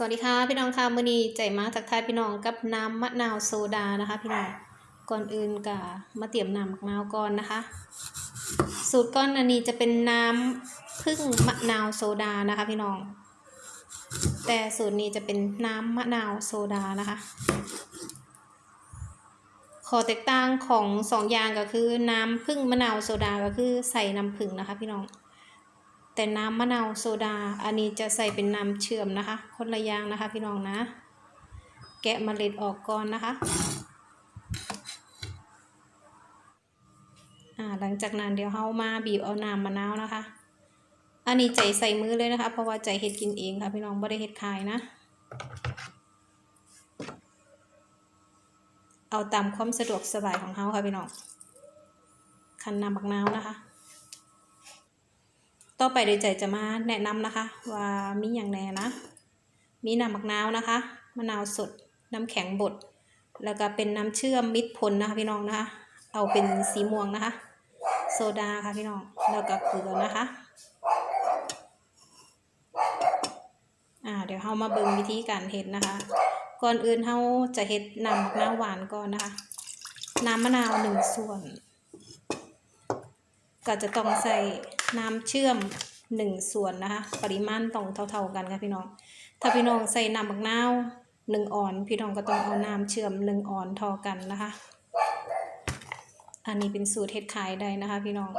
สวัสดีค่ะพี่น้องค่ะมื้อนี้ใจมาทักทายพี่น้องกับน้ำมะนาวโซดานะคะ พี่น้องก่อนอื่นก็มาเตรียมน้ำมะนาวก่อนนะคะ สูตรก้อนอันนี้จะเป็นน้ำพึ่งมะนาวโซดานะคะ พี่น้อง แต่สูตรนี้จะเป็นน้ำมะนาวโซดานะคะข้อแตกต่างของสองอย่างก็คือน้ำพึ่งมะนาวโซดาก็คือใส่น้ำผึ้งนะคะ พี่น้อง แต่น้ำมะนาวโซดา อันนี้จะใส่เป็นน้ำเชื่อมนะคะ คนละอย่างนะคะ พี่น้องนะ แกะเมล็ดออกก่อนนะคะหลังจากนั้นเดี๋ยวเฮามาบีบเอาน้ำมะนาวนะคะ อันนี้ใจใส่มือเลยนะคะ เพราะว่าใจเฮ็ดกินเองค่ะ พี่น้องไม่ได้เฮ็ดขายนะ เอาตามความสะดวกสบายของเฮาค่ะพี่น้อง คันน้ำมะนาวนะคะ ต่อไปเดยใจจะมาแนะนำนะคะ ว่ามีอย่างแน่นะ มีน้ำมะนาวนะคะ มะนาวสด น้ำแข็งบด แล้วก็เป็นน้ำเชื่อมมิตรผลนะคะพี่น้องนะคะ เอาเป็นสีม่วงนะคะ โซดาค่ะพี่น้อง แล้วก็เกลือนะคะ อ่าเดี๋ยวเรามาเบิ่งวิธีการเฮ็ดนะคะ ก่อนอื่นเราจะเฮ็ดน้ำมะนาวหวานก่อนนะคะ น้ำมะนาวหนึ่งส่วน ก็จะต้องใส่น้ำเชื่อมหนึ่งส่วนนะคะ ปริมาณต้องเท่าๆกันค่ะพี่น้อง ถ้าพี่น้องใส่น้ำมะนาวหนึ่งออน พี่น้องก็ต้องเอาน้ำเชื่อมหนึ่งออนทอกันนะคะ อันนี้เป็นสูตรเฮ็ดขายได้นะคะ พี่น้อง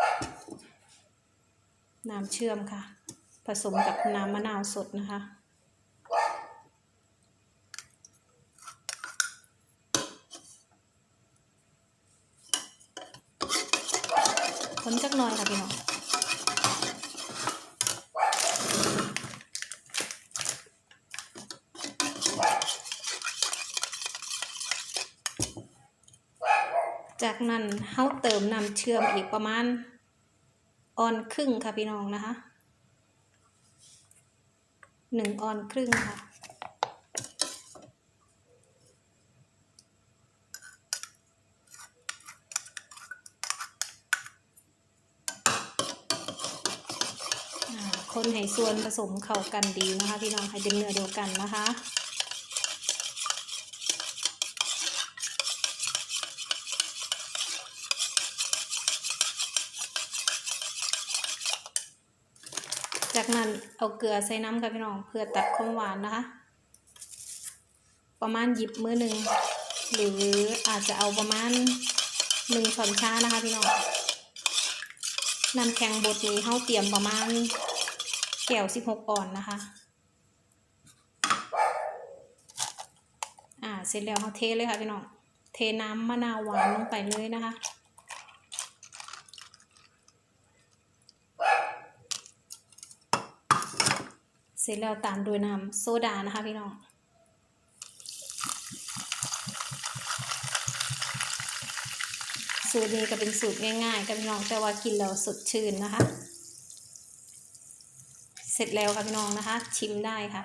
น้ำเชื่อมค่ะ ผสมกับน้ำมะนาวสดนะคะ นจักหน่อยค่ะพี่น้องจากนั้นเฮาเติมน้ำเชื่อมอีกประมาณออนครึ่งค่ะพี่น้องนะคะหนึ่งออนครึ่งค่ะ อ่า คนให้ส่วนผสมเข้ากันดีนะคะ พี่น้องให้เป็นเนื้อเดียวกันนะคะจากนั้นเอาเกลือใส่น้ำค่ะพี่น้องเพื่อตัดความหวานนะคะ ประมาณหยิบมือหนึ่งหรืออาจจะเอาประมาณหนึ่งช้อนชานะคะพี่น้องน้ำแข็งบดนี้เขาเตรียมประมาณ แก้วสิบหกออนนะคะ อ่า เสร็จแล้วเขาเทเลยค่ะพี่น้อง เทน้ำมะนาวหวานลงไปเลยนะคะ เสร็จแล้วตามด้วยน้ำโซดานะคะพี่น้องสูตรนี้ก็เป็นสูตรง่ายๆกับพี่น้องแต่ว่ากินแล้วสดชื่นนะคะ สร็จแล้วค่ะพี่น้องนะคะ ชิมได้ค่ะ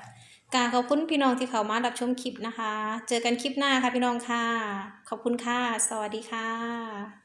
การขอบคุณพี่น้องที่เขามารับชมคลิปนะคะ เจอกันคลิปหน้าค่ะพี่น้องค่ะ ขอบคุณค่ะ สวัสดีค่ะ